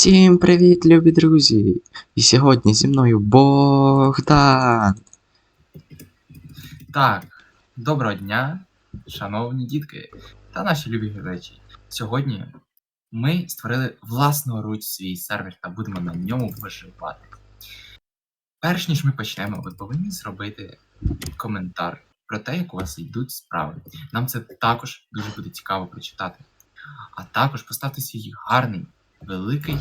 Всім привіт, любі друзі! І сьогодні зі мною Богдан. Так, доброго дня, шановні дітки та наші любі глядачі. Сьогодні ми створили власноруч свій сервер та будемо на ньому виживати. Перш ніж ми почнемо, ви повинні зробити коментар про те, як у вас йдуть справи. Нам це також дуже буде цікаво прочитати. А також поставте свій гарний, великий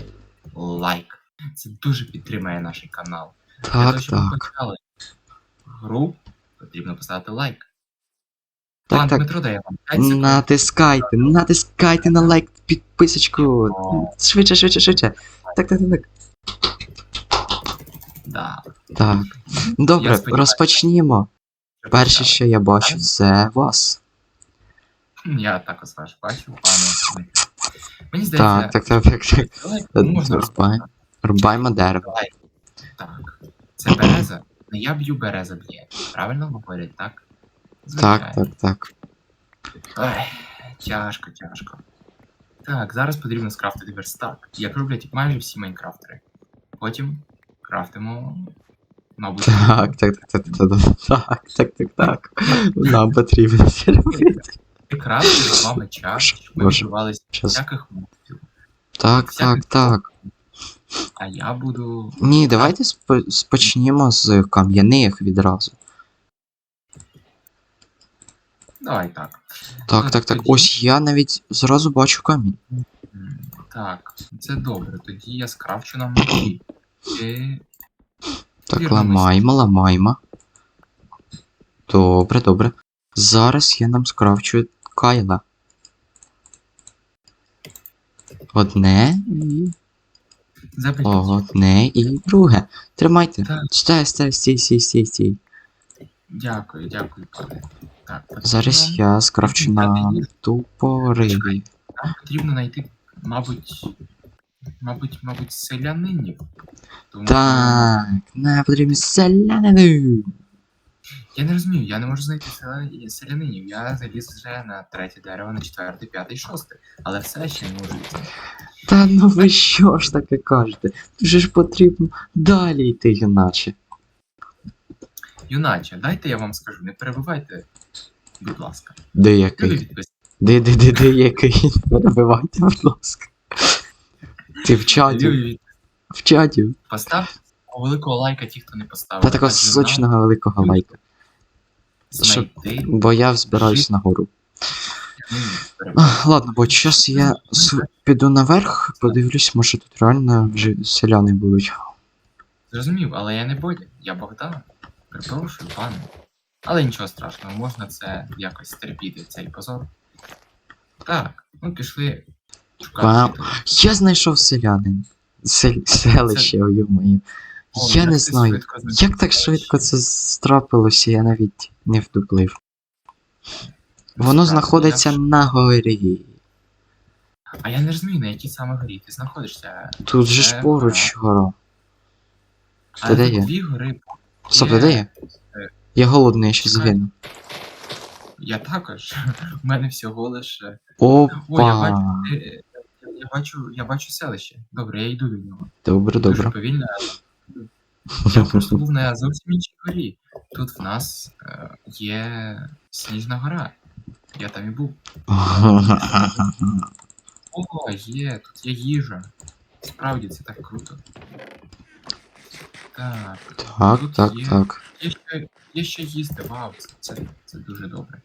лайк. Це дуже підтримає наш канал. Для того, Так, щоб ми почали гру, потрібно поставити лайк. Так, Пан так. Дмитро дає вам 5 секунд. Натискайте, натискайте на лайк, підписочку. О. Швидше, швидше, швидше. Так, так, так, так. Да. Так. Добре, сподіваюся. розпочнімо. Перше, що я бачу, це вас. Я також ваш бачу, пане Дмитро. Мені здається, Так, так, так, так, так. можна Рубай. Рубаємо дерево. Так. Це береза. Не я б'ю, береза б'є. Правильно говорять, так? Так, так, так. Ой, тяжко, тяжко. Так, зараз потрібно скрафтити верстак. Як роблять майже всі майнкрафтери. Потім крафтимо, мабуть, Так, так, так, так, так, так, так, так, так. Нам потрібно це робити. Крафтити два меча, щоб ми Боже. вбивалися Щас. всяких монстрів. Так, так, так. А я буду. Ні, давайте спо- спочнімо з кам'яних відразу. Давай так. Так, Ну, так, так. Ось я навіть зразу бачу камінь. М, Так, це добре. Тоді я скрафчу нам мечі. Е, Так, Вірно, ламаємо, ламаємо. Добре, добре. Зараз я нам скрафчу кайла. Одне і. О, одне і друге. Тримайте. Так. Стай, стій, стій, стій, стій. Дякую, дякую, пане. Так, Зараз я скрафчу на тупориві. Нам потрібно знайти, мабуть, мабуть, мабуть, селянинів. Тому Так, нам потрібні селянини. Я не розумію, я не можу знайти селя- селянинів. Я заліз вже на третє дерево, на четверте, п'яте і шосте. Але все ще не можу йти. Та ну ви що ж таке кажете? Вже ж потрібно далі йти, юначе. Юначе, дайте я вам скажу, не перебивайте, будь ласка. Де який? Де, де, де, де який? Перебивайте, будь ласка. Ти в чаті, в чаті. Поставте великого лайка ті, хто не поставив. Та такого сочного великого лайка. Знайти Бо я збираюсь нагору. Ладно, бо час я піду наверх, подивлюсь, може тут реально вже селяни будуть. Зрозумів, але я не Бодя, я Богдан. Перепрошую, пане. Але нічого страшного, можна це якось терпіти, цей позор. Так, ну пішли шукати. Вау. Я знайшов селянин. Сел- селище, ой моє. О, Я не знаю. Як так швидко це страпилося, я навіть не вдуплив. Воно Справді, знаходиться я на горі. А я не розумію, на якій саме горі ти знаходишся. Тут же ж поруч гора. Ти де є? дві гори. Стоп, ти де є? Е, Я голодний, я ще чекай. загину. Я також. У мене всього лише. Опа. Е, е, Я бачу, я бачу селище. Добре, я йду до нього. Добре, Дуже добре. повільно. Я просто був на зовсім іншій горі. Тут в нас е, є Сніжна гора. Я там і був. О, є, тут є їжа. Справді це так круто. Так, Так, Тут так, є. так. є ще, є ще їсти, вау, це, це, дуже добре.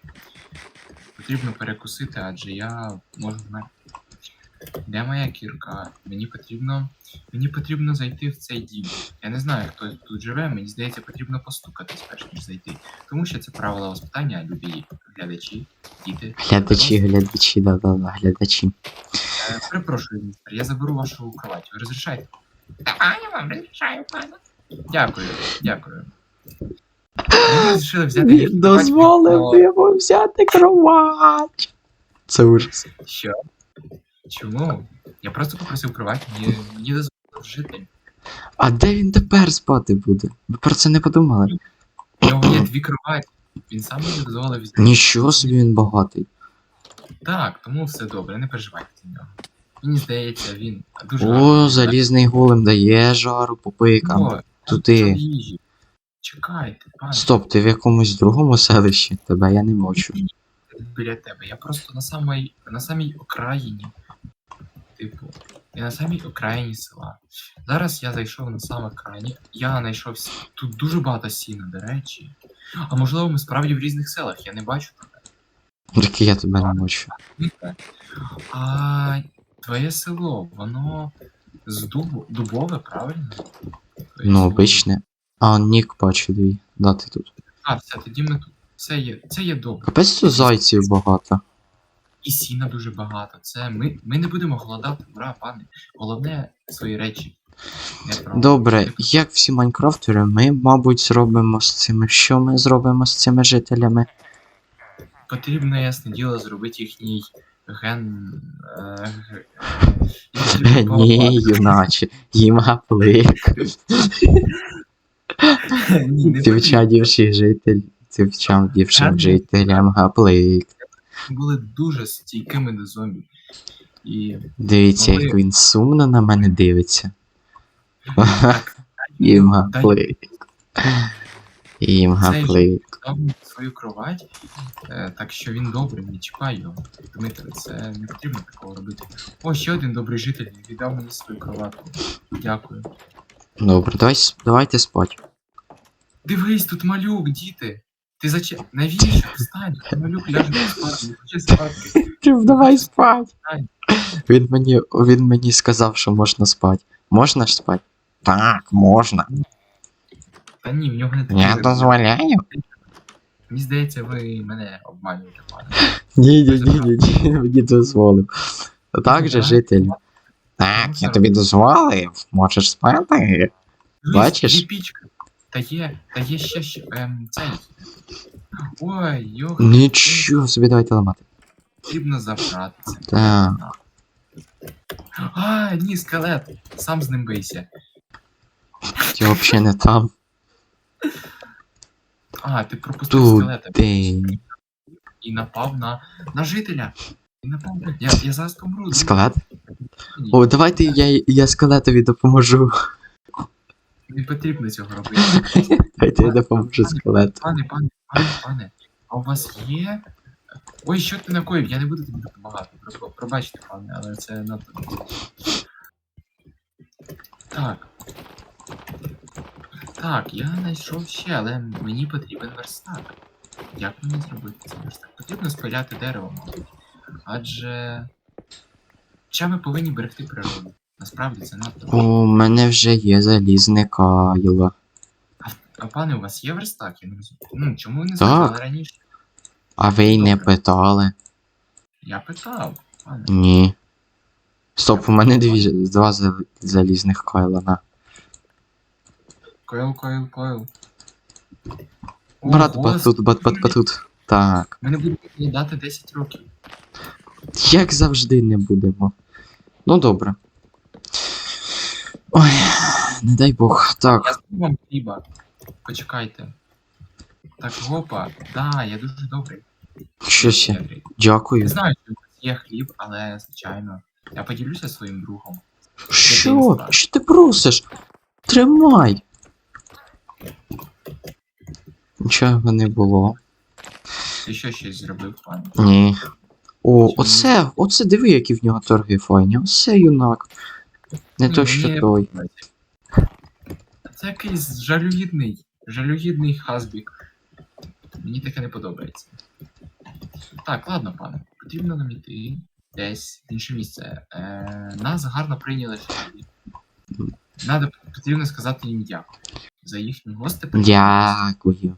Потрібно перекусити, адже я можу вмерти. Де моя кірка? Мені потрібно. Мені потрібно зайти в цей дім. Я не знаю, хто тут живе, мені здається, потрібно постукатись перш ніж зайти. Тому що це правила воспитання, любі глядачі, діти. Глядачі, глядачі, да-да-да, глядачі. Е, Перепрошую, містер, я заберу вашу кровать. Ви розрішаєте? А, я вам розрішаю, пане. Дякую, дякую. Розрішили взяти кровать, але- йому взяти кровать. Це ужас. Що? Чому? Я просто попросив кровать, мені, мені дозволили жити. А де він тепер спати буде? Ви про це не подумали? У нього є дві кроваті. Він сам мені дозволив взяти. Нічого собі він багатий. Так, тому все добре, не переживайте за нього. Мені здається, він дуже О, гарний. залізний голем дає жару по пикам. О, Туди. їжі. Чекайте, пане. Стоп, ти в якомусь другому селищі? Тебе я не бачу. біля тебе. Я просто на самій, на самій окраїні. Типу, я на самій окраїні села. Зараз я зайшов на самій окраїні. Я знайшов тут дуже багато сіна, до речі. А можливо, ми справді в різних селах, я не бачу тебе. Тільки я тебе не бачу. А твоє село, воно з дубу, дубове, правильно? Твоє Ну, село. обичне. А, нік бачу дві. Да, ти тут. А, все, тоді ми тут. Це є, це є добре. Капець тут зайців багато. І сіна дуже багато. Це ми, ми не будемо голодати, ура, пане. Головне свої речі. Добре, як всі майнкрафтери, ми, мабуть, зробимо з цими. Що ми зробимо з цими жителями? Потрібно, ясне діло, зробити їхній ген. Е, Ні, юначе, їм гаплик. Ні, не житель. Дівчам дівчим жителям гаплик. Були дуже стійкими до зомбі. І Дивіться, Коли- як він сумно на мене дивиться. Їм гаплик. Їм гаплик. свою кровать, е, так що він добрий, не чіпай його. Дмитро, це не потрібно такого робити. О, ще один добрий житель віддав мені свою кроватку. Дякую. Добре, давай, давайте спать. Дивись, тут малюк, діти. Ти зачем? Навіщо? Встань, малюк ляже спати, хоче спати. Давай спать. Він мені, він мені сказав, що можна спати. Можна ж спати? Так, можна. Та ні, в нього не такі. Я дозволяю. Мені здається, ви мене обманюєте, пане. Ні, ні, ні, ні, ні, мені дозволив. Так же, житель. Так, я тобі дозволив. Можеш спати. Бачиш? Є пічка. Та є, та є ще, ще ем, цей. Ой, йох, Нічого собі давайте ламати. потрібно забратися. Так. А, ні, скелет. Сам з ним бийся. Я взагалі не там. А, ти пропустив скелета Туди. і напав на, на жителя. І напав. Я, я зараз помру. Скелет? О, давайте я, я скелетові допоможу. Не потрібно цього робити. Давайте я допоможу скелету. Пане, пане, пане, пане, а у вас є. Ой, що ти накоїв? Я не буду тобі допомагати. Пробачте, пане, але це надто. Так. Так, я знайшов ще, але мені потрібен верстак. Як мені зробити цей верстак? Потрібно спиляти дерево, мабуть. Адже. Чим ми повинні берегти природу? Насправді це надто. У мене вже є залізне кайло. А пане, у вас є верстак? Я не розумію. Ну, чому ви не сказали раніше? А ви й не Добре. питали. Я питав, пане. Ні. Стоп, у мене дві, два зал- залізних кайла, на. Койл, койл, койл. О, Брат батут, бат бат батут. Так. Ми не будемо дати 10 років. Як завжди не будемо. Ну добре. Ой, не дай Бог. Я Так, скажу вам хліба. Почекайте. Так, гопа. Да, я дуже добрий. щось. я- Щедрий. Дякую. Не знаю, чи у вас є хліб, але звичайно. Я поділюся своїм другом. Що? Що ти просиш? Тримай. Нічого не було. Ти що щось зробив, пане? Ні. О, Чому? оце, оце диви, які в нього торги файні. Оце юнак. Не то, що мені той. Це якийсь жалюгідний, жалюгідний хазбік. Мені таке не подобається. Так, ладно, пане. Потрібно нам іти десь в інше місце. Е, нас гарно прийняли школі. Надо потрібно сказати їм дякую. За їхню гостеприємність. Дякую.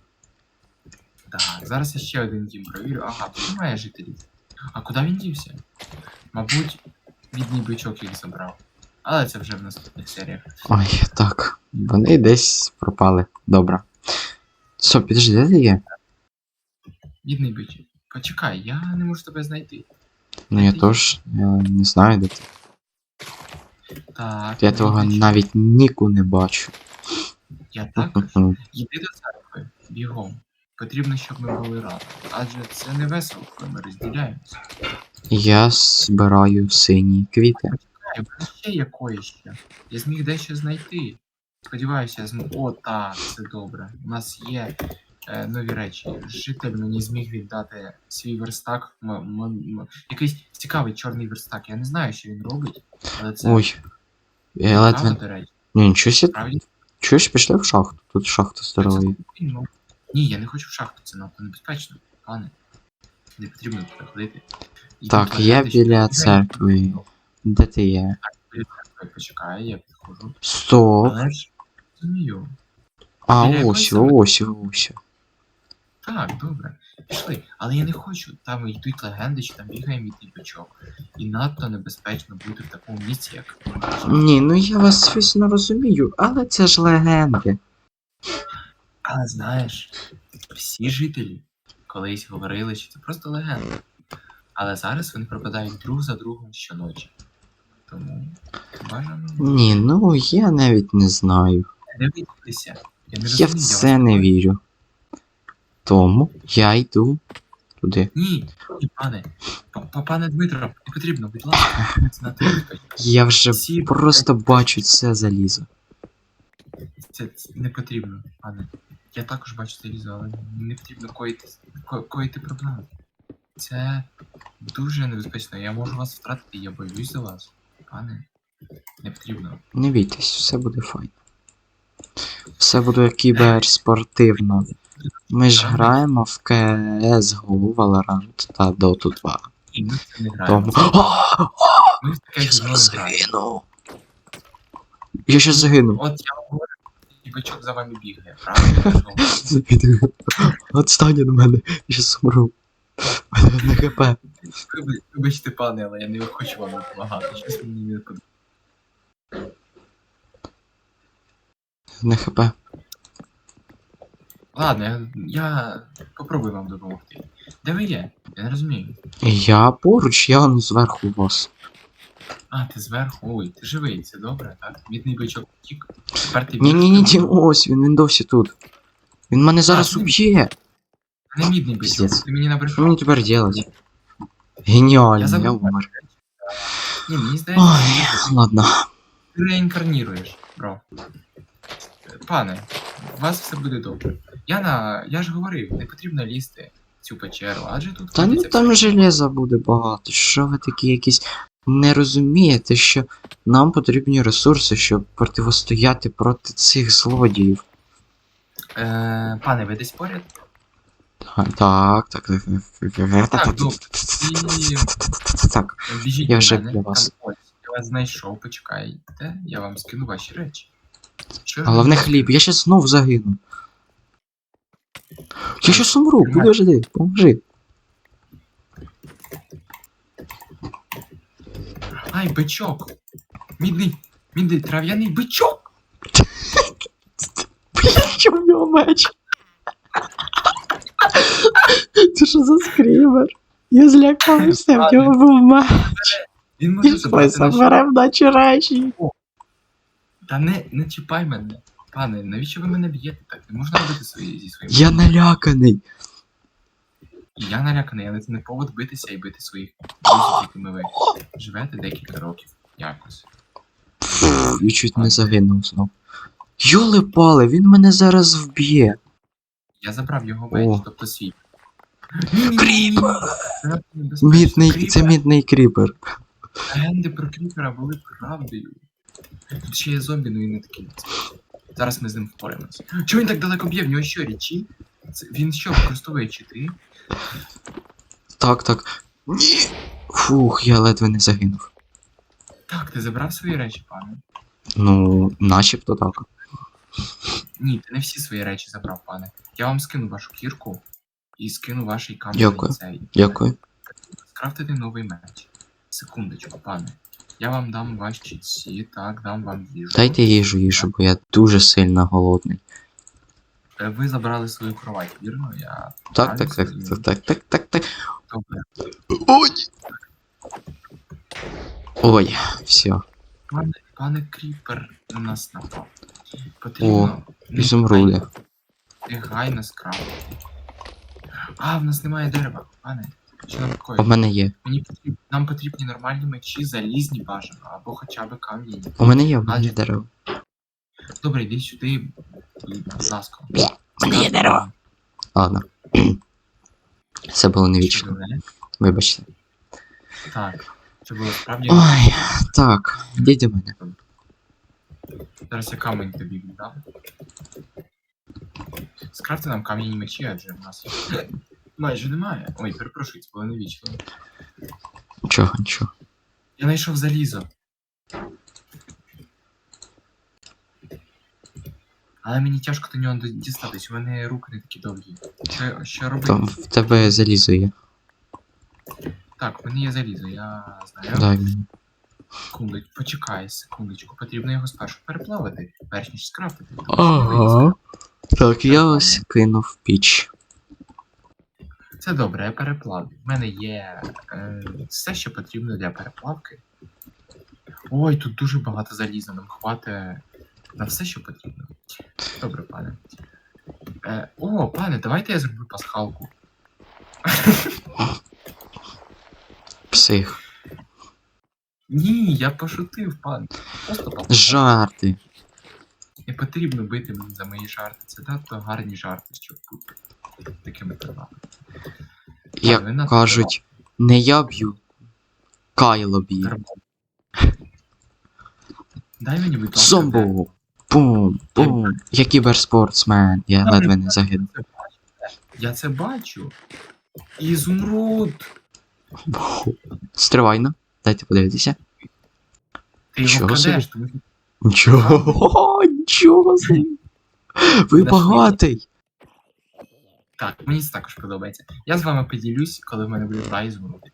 Так, зараз я ще один дім провірю. Ага, тут немає жителів. А куди він дівся? Мабуть, бідний бичок їх забрав. Але це вже в наступних серіях. Ой, так. Вони десь пропали. Добре. Що, підожди, де ти є? Бідний бичок. Почекай, я не можу тебе знайти. Ну я теж я не знаю, де ти. Так. Я бідний того бичок. навіть ніку не бачу. Я так. Мгм. Йди до церкви. Бігом. Потрібно, щоб ми були разом. Адже це не весело, коли ми розділяємося. Я збираю сині квіти. В мене ще якої ще. Я зміг дещо знайти. Сподіваюся, я зможу. О, так, це добре. У нас є е, нові речі. Житель мені зміг віддати свій верстак. М- м- м- якийсь цікавий чорний верстак. Я не знаю, що він робить, але це Ой. Я ледве. до речі. Ні, нічого. Справді, Чуєш, пішли в шахту. Тут шахта здорова. Ні, я не хочу в шахту, це надто небезпечно, пане. Не потрібно туди ходити. І Так, я біля церкви. Де ти є? Почекай, я підходжу. Стоп. Але ж розумію. А ось, ось, ось. Так, добре, пішли. Але я не хочу. Там йдуть легенди, що там бігає мідний бичок. І надто небезпечно бути в такому місці, як. Ні, ну я вас звісно розумію, але це ж легенди. Але знаєш, всі жителі колись говорили, що це просто легенда. Але зараз вони пропадають друг за другом щоночі. Тому бажано Ні, ну я навіть не знаю. не дивитися. Я не Я в розумію, це не вірю. Тому я йду туди. Ні, ні, пане. П- п- Пане Дмитро, не потрібно, будь ласка, це надто небезпечно. Я вже Всі просто бачу це залізо. Це, це не потрібно, пане. Я також бачу телевізор, але не потрібно коїти, ко, коїти проблеми. Це дуже небезпечно. Я можу вас втратити, я боюсь за вас. Пане, не потрібно. Не бійтесь, все буде файно. Все буде кіберспортивно. Ми ж граємо в CSGO, Valorant та Dota 2. І ми це не граємо. Тому. Я зараз загину. Я щас загину. От я говорю, і бичок за вами бігає, правильно? Отстань від мене, я щас умру. На хп. Вибачте, пане, але я не хочу вам допомагати. Щось мені не подобається. На хп. Ладно, я, я попробую вам допомогти. Де ви є? Я не розумію. Я поруч, я он зверху вас. А, ти зверху. Ой, ти живий, це добре, так? Мідний бичок втік. Тепер ти Ні, ні, ні, ось він, він досі тут. Він мене зараз уб'є. Не мідний бичок, Пиздец. ти мені Що набрешав. мені тепер делать? Геніально, Я забув. умер. Ні, мені здається, Ой, ладно. ти реінкарніруєш, бро. Пане, у вас все буде добре. Я на. Я ж говорив, не потрібно лізти в цю печеру, адже тут Та ну ходиться там железа буде багато. Що ви такі якісь не розумієте, що нам потрібні ресурси, щоб противостояти проти цих злодіїв. Е, пане, ви десь поряд? Так, так, так, так, так. Біжіть Я вже для вас. Я вас знайшов, почекайте, я вам скину ваші речі. Головне хліб, я щас знов загину. Я щас умру, подожди, поможи. Ай, бичок! Мідний, мідний трав'яний бичок! Блін, що в нього меч? Це що за скрімер? Я злякався, в нього був меч. Він І може ми забрати наші... заберемо наче речі. Та не, не чіпай мене. Пане, навіщо ви мене б'єте так? Не можна робити свої зі своїм. Я наляканий. Я наляканий, але це не повод битися і бити своїх друзів, якими ви живете декілька років. Якось. Я чуть не загинув знов. Йоли пали, він мене зараз вб'є. Я забрав його меч, О. тобто свій. Кріпер! Мідний, це мідний кріпер. Легенди про кріпера були правдою. Тут ще є зомбі, ну і не такий. Зараз ми з ним впораємось. Чого він так далеко б'є? В нього що, річі? Це, він що, використовує чити? Так, так. Ні. Фух, я ледве не загинув. Так, ти забрав свої речі, пане? Ну, начебто так. Ні, ти не всі свої речі забрав, пане. Я вам скину вашу кірку і скину ваш камінь. Дякую. цей. Дякую. Скрафтити новий меч. Секундочку, пане. Я вам дам ваші ці, так, дам вам їжу. Дайте їжу, їжу, бо я дуже сильно голодний. Е, Ви забрали свою кровать, вірно? Я Так, так, так, так, так, так, так, так. добре. Ой. Ой, все. Пане, пане Кріпер на нас напав. Потрібно О, Ізумруди. негайно скрафтити А, в нас немає дерева, пане. Що нам У мене є. Мені потрібні, нам потрібні нормальні мечі, залізні бажано, або хоча б кам'яні. У мене є, у мене є дерево. Добре, йди сюди, і, будь ласка. У мене є дерево. Ладно. Це було невічно. Вибачте. Так, це було справді. Ой, так, йдіть до мене. Зараз я камінь тобі віддам. Скрафти нам кам'яні мечі, адже в нас їх майже немає. Ой, перепрошую, це було невічливо. Нічого, нічого. Я знайшов залізо. Але мені тяжко до нього дістатись, у мене руки не такі довгі. Що, що робити? Там в тебе залізо є. Так, в мене є залізо, я знаю. Дай мені. Секундочку, почекай, секундочку, потрібно його спершу переплавити, перш ніж скрафтити. Ага. Так, я ось кинув піч. Це добре, я переплавлю. В мене є е, все, що потрібно для переплавки. Ой, тут дуже багато заліза, нам хватить на все, що потрібно. Добре, пане. Е, о, пане, давайте я зроблю пасхалку. Псих. Ні, я пошутив, пане. Просто пасхалка. Жарти. Не потрібно бити мені за мої жарти. Це надто гарні жарти, щоб бути такими тривами. Як кажуть, не я б'ю. Кайло б'є. Дай мені, будь ласка. Зомбу! Бум! Бум! Я кіберспортсмен. Я ледве не загинув. Я це бачу. Я це бачу. Ізумруд. Стривайно. Дайте подивитися. Ти його Чого собі? тому що Нічого, нічого собі. Ви багатий. Так, мені це також подобається. Я з вами поділюсь, коли в мене буде два ізумруди.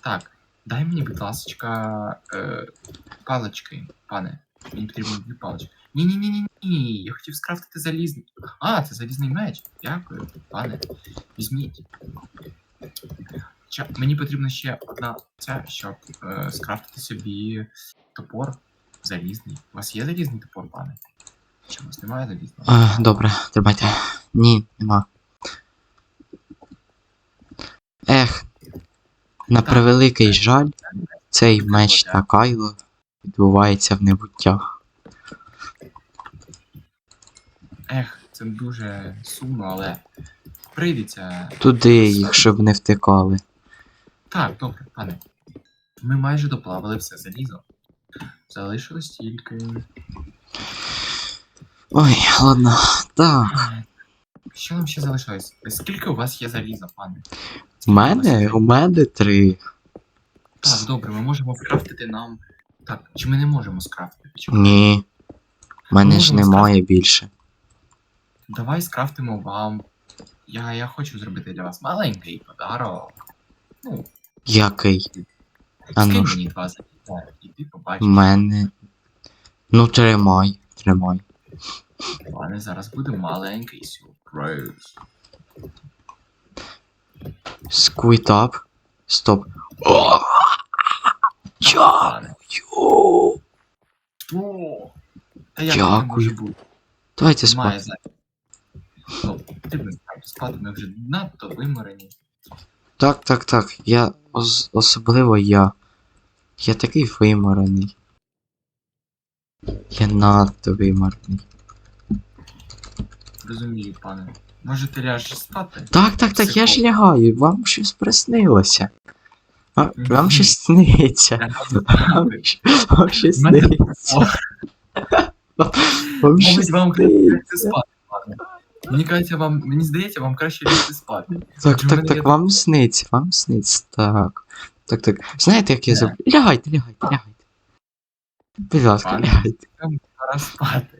Так, дай мені, будь ласка, е, палички, пане. Мені потрібно дві палички. Ні, ні, ні, ні, ні. Я хотів скрафтити залізний. А, це залізний меч. Дякую, пане. Візьміть. Ча, мені потрібна ще одна ця, щоб е, скрафтити собі топор залізний. У вас є залізний топор, пане? Чи у вас немає залізного? А, добре, тримайте. Ні, нема. Ех. На превеликий жаль, цей меч та кайло відбувається в небуттях. Ех, це дуже сумно, але прийдеться. Туди їх, щоб не втикали. Так, добре, пане. Ми майже доплавали все залізо. Залишилось тільки. Ой, ладно. Так. Що нам ще залишилось? Скільки у вас є заліза, пане? У мене, у мене три. Так, добре, ми можемо скрафтити нам. Так, чи ми не можемо скрафтити? Чи... Ні. У мене ж Можемо немає більше. Давай скрафтимо вам. Я, я хочу зробити для вас маленький подарок. Ну, Який? Скинь ж. мені два заліза, і ти У побачиш. мене. Ну, тримай, тримай. Пане, зараз буде маленький сюрприз. Сквітап. Стоп. О! Пане. Дякую. О! Та як Дякую. може бути? Давайте Немає спати. Ну, потрібно спати. Спати ми вже надто виморені. Так, так, так. Я ос- особливо я. Я такий виморений. Я надто виморений. Розумію, пане. Може ти ляжеш спати? Так, так, так, я ж лягаю. Вам щось приснилося. А, вам щось сниться. Вам щось сниться. Вам щось вам краще спати, пане. Мені кажеться, вам. Мені здається, вам краще лягти спати. Так, так, так, вам сниться, вам сниться, так. Так, так. Знаєте, як я Так. зроблю? Лягайте, лягайте, лягайте. Будь ласка, Пане, лягайте. Пора спати.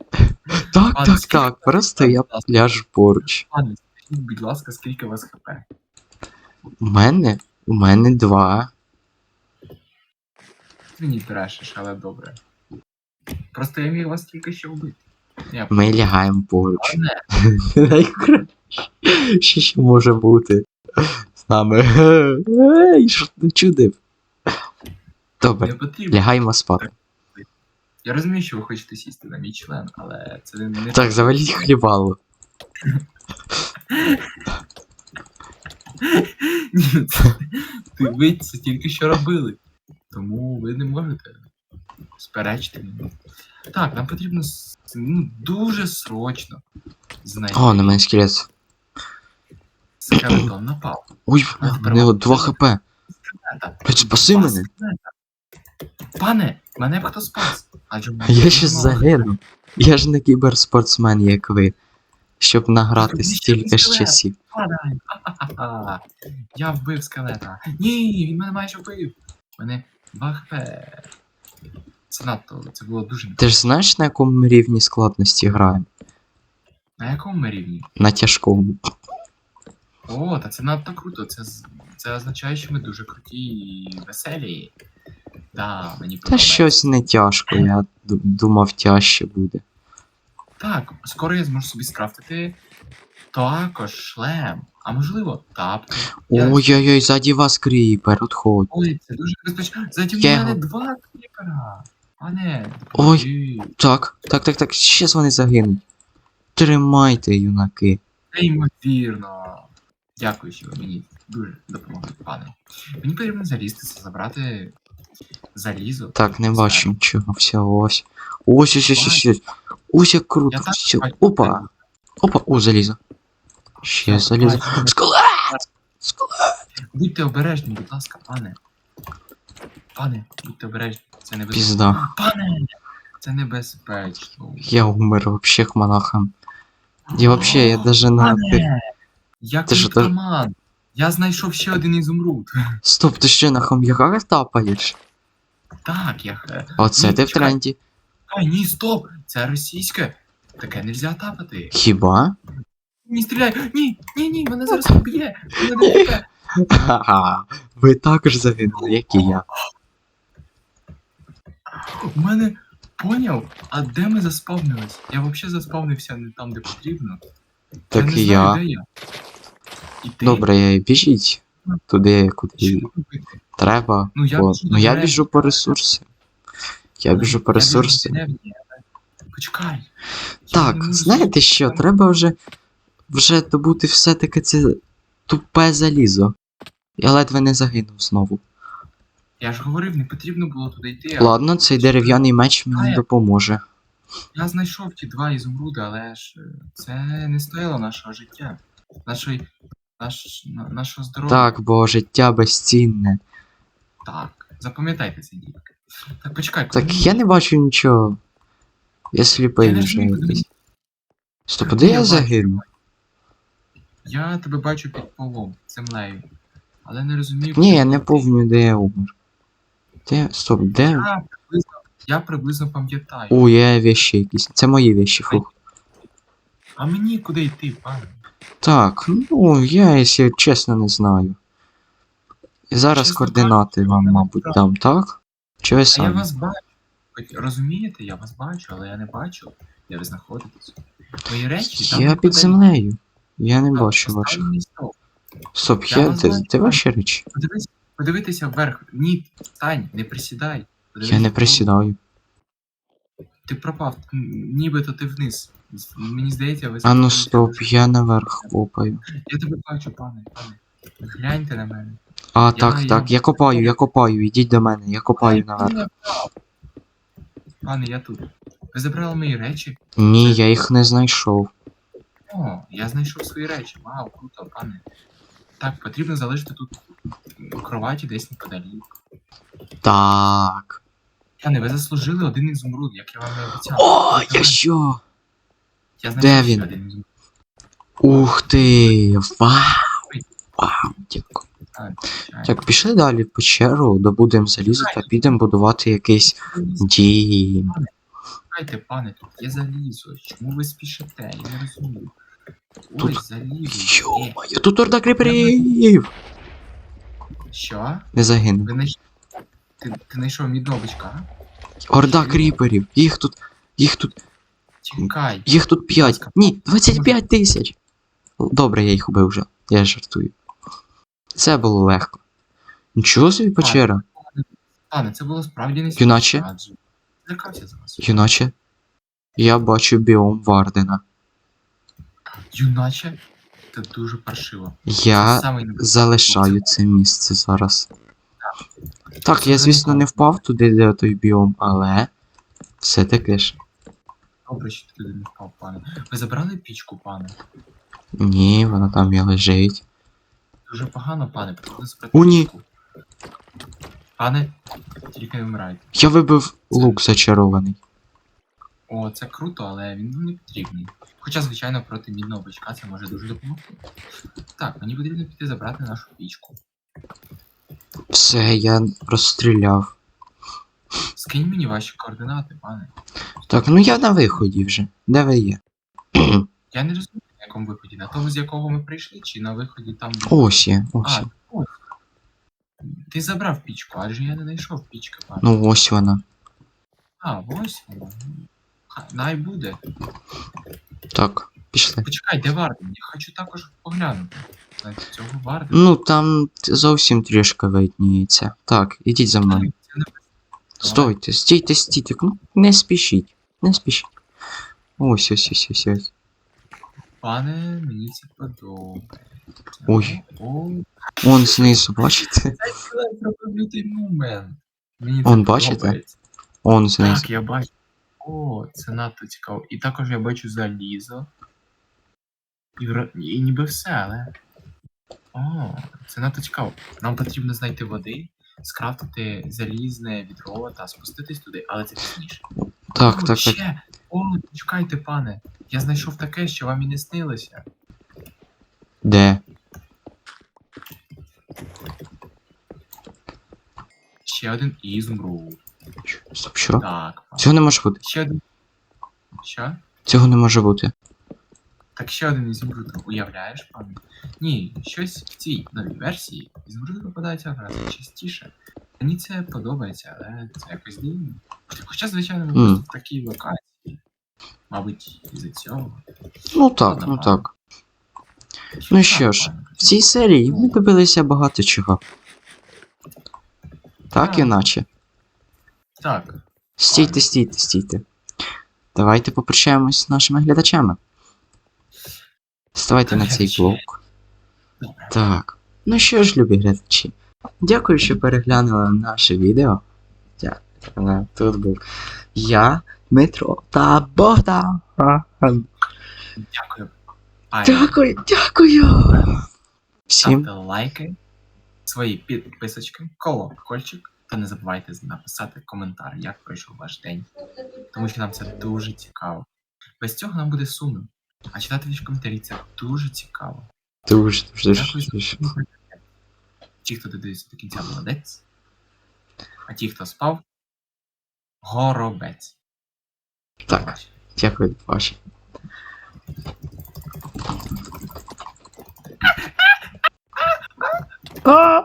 Так, Пане, так, скільки так. Просто я будь ляжу поруч. Пане, скажіть, будь ласка, скільки у вас хп? У мене, у мене два. Ти мені брешеш, але добре. Просто я міг вас тільки що вбити. Я Ми лягаємо поруч. Пане, Найкраще. Що ще може бути з нами? Ей, що ти чудив? Добре, не потрібно. лягаємо спати. Я розумію, що ви хочете сісти на мій член, але це не Так, заваліть хлібало. Ні, це- ти ви це тільки що робили. Тому ви не можете сперечити мене. Так, нам потрібно с- ну, дуже срочно знайти О, на мене скелет. Скелетон напав. Ой, у нього 2 хп. Блять, спаси мене. Пане, мене б хто спас? Адже в я щас загину. Я ж не кіберспортсмен, як ви. Щоб награти ще стільки ж часів. Падай! Ха-ха-ха. Я вбив скелета. Ні, він мене майже вбив. Мене 2 хп. Це надто, це було дуже Ти ж знаєш, на якому ми рівні складності граємо? На якому ми рівні? На тяжкому. О, та це надто круто. Це, це означає, що ми дуже круті і веселі. Да, мені Та подобається. щось не тяжко, я ду- думав тяжче буде. Так, скоро я зможу собі скрафтити також шлем. А можливо, тапки. Я- Ой-ой-ой, ззаді вас кріпер, отходь. Ой, це дуже небезпечно. Заді Я мене його- два кліпера. Пане, Ой. допоможи. Так, так, так, так, щас вони загинуть. Тримайте, юнаки. Неймовірно. Дякую, що ви мені дуже допомогли, пане. Мені потрібно залізти, забрати залізо. Так, не бачу нічого, все, ось. Ось, ось, ось, ось, ось. Ось як круто, все. Опа, опа, о, залізо. Ще залізо. Скелет! Скелет! Будьте обережні, будь ласка, пане. Пане, будьте обережні. Це небезпечно. Пізда. Пане! Це небезпечно. Я умер вообще к монахам. І вообще, я даже на... Пане! Я Ти що, ти- криптоман. Я знайшов ще один ізумруд. Стоп, ти що на хом'яках тапаєш? Так, я. е, Оце Ні, ти в чекай. тренді. Ай, ні, стоп! Це російське. Таке нельзя тапати. Хіба? Ні, стріляй! Ні, ні, ні, мене зараз поб'є! Мене не поб'є! Ха-ха. Ви також загинули, як і я. У мене поняв, а де ми заспавнились? Я взагалі заспавнився не там, де потрібно. Так не і знаю, я. Де я. Добре, біжіть. Туди, куди треба. Ну, я Бо- біжу Ну я біжу по ресурси. Я біжу по деревні. Почекай. Так, знаєте що, треба вже вже добути все-таки це тупе залізо. Я ледве не загинув знову. Я ж говорив, не потрібно було туди йти. а Ладно, цей дерев'яний меч мені Знає. допоможе. Я знайшов ті два ізумруди, але ж е, це не стоїло нашого життя. Нашої. Наш, на- нашого здоров'я. Так, бо життя безцінне. Так. Запам'ятайте це, дітки. Так, почекай, коли Так я не бачу нічого. Я сліпий Я вже якийсь. куди Стоп, де Я бачу. загину? Я тебе бачу під полом, землею. Але не розумію. Ні, куди я не помню, де я умер. Де. Стоп, де? Я приблизно, я приблизно пам'ятаю. О, є вещі якісь. Це мої вещі, фух. А мені куди йти, пане? Так, ну я, якщо чесно, не знаю. І зараз Чесно координати кажучи, вам, мабуть, не дам, так? Чи ви А я самі? вас бачу. Хоч розумієте, я вас бачу, але я не бачу, де ви знаходитесь. Мої речі там Я під землею. Я не бачу ваших. Стоп, Я вас де, бачу, де ваші речі? Подивись, подивитися вверх. Ні, стань, не присідай. Подивись Я не присідаю. Ти пропав, м, нібито ти вниз. Мені здається, ви А ну стоп, я наверх копаю. Я тебе бачу, пане, пане. Гляньте на мене. А, Я- так, я- так, я копаю, я копаю, ідіть до мене, я копаю наверх. пане, я тут. Ви забрали мої речі? Ні, я їх не знайшов. О, я знайшов свої речі. Вау, круто, пане. Так, потрібно залишити тут кроваті десь неподалік. Так. Пане, ви заслужили один ізумруд, як я вам і обіцяв. О, я що? Я Де знайшов він? один. Ух ти! Вау! Вау, дякую. Так, пішли далі в печеру, добудемо залізо та підемо будувати якийсь дім. Чекайте, пане, тут є залізо. Чому ви спішите? Я не розумію. Тут- Ось залізо. Є. Йо-моє, тут орда кріперів! Що? Не загинув. Ви знайш... Ти, ти знайшов мідного бичка? Орда кріперів. Їх тут. Їх тут. Чекай. Їх тут 5. Ні, 25 тисяч. Добре, я їх убив вже. Я жартую. Це було легко. Нічого собі печера. Пане, це було справді не Юначе? Злякався за вас. Юначе. Я бачу біом Вардена. Юначе? Це дуже паршиво. Я самий залишаю це місце зараз. Так, я, звісно, не впав туди, де той біом, але все-таки ж. Добре, що ти туди не впав, пане. Ви забрали пічку, пане? Ні, вона там і лежить. Дуже погано, пане, потрібно забрати О, ні. пічку. Пане, тільки не вмирайте. Я вибив лук зачарований. О, це круто, але він нам не потрібний. Хоча, звичайно, проти мідного бичка це може дуже допомогти. Так, мені потрібно піти забрати нашу пічку. Все, я розстріляв. Скинь мені ваші координати, пане. Так, ну я на виході вже. Де ви є? Я не розумію, на якому виході, на тому, з якого ми прийшли, чи на виході там. де- Ось є, ось. А, є. ось. Ти забрав пічку, адже я не знайшов пічки, пане. Ну ось вона. А, ось воно. Ха, Най буде. Так, пішли. Почекай, де Варден? Я хочу також поглянути. На цього Вардена. Ну там зовсім трішки видніється. Так, ідіть за мною. Це не Стойте, стійте, стійте. Ну, не спішіть. Не спішіть. Ось, ось, ось, ось, ось. Пане, мені це подобається. Ой. О, Он знизу, бачите? Мені Он, бачите? Он знизу. Так, я бачу. О, це надто цікаво. І також я бачу залізо. І, вра- і ніби все, але. О, це надто цікаво. Нам потрібно знайти води, скрафтити залізне відро та спуститись туди, але це пізніше. Так, О, так, так. О, чекайте, пане. Я знайшов таке, що вам і не снилося. Де? Ще один ізумруд. Стоп, що? Так, пане. Цього не може бути. Ще один. Що? Цього не може бути. Так ще один ізумруд, уявляєш, пане? Ні, щось в цій новій версії ізумруди попадаються в рази частіше. Мені це подобається, але це якось дивно. Хоча, звичайно, просто в такій локації. Мабуть, із-за цього. Ну так, ну так. Ну що ж, пане. В цій серії ми добилися багато чого. Так, Так. іначе. Так, Стійте, стійте, стійте. Давайте попрощаємось з нашими глядачами. Ставайте на цей блок. Так. Ну що ж, любі глядачі. Дякую, що переглянули наше відео. Дякую. Тут був я, Дмитро та Богдан. Дякую. Дякую, дякую. Всім Ставте лайки, свої підписочки, колокольчик, та не забувайте написати коментар, як пройшов ваш день. Тому що нам це дуже цікаво. Без цього нам буде сумно. А читати ваші коментарі це дуже цікаво. дуже, дуже, Дякую дуже. перегляд. Ті, хто додивився до кінця, молодець. А ті, хто спав, горобець. Так, Побачення. дякую, ваші. А!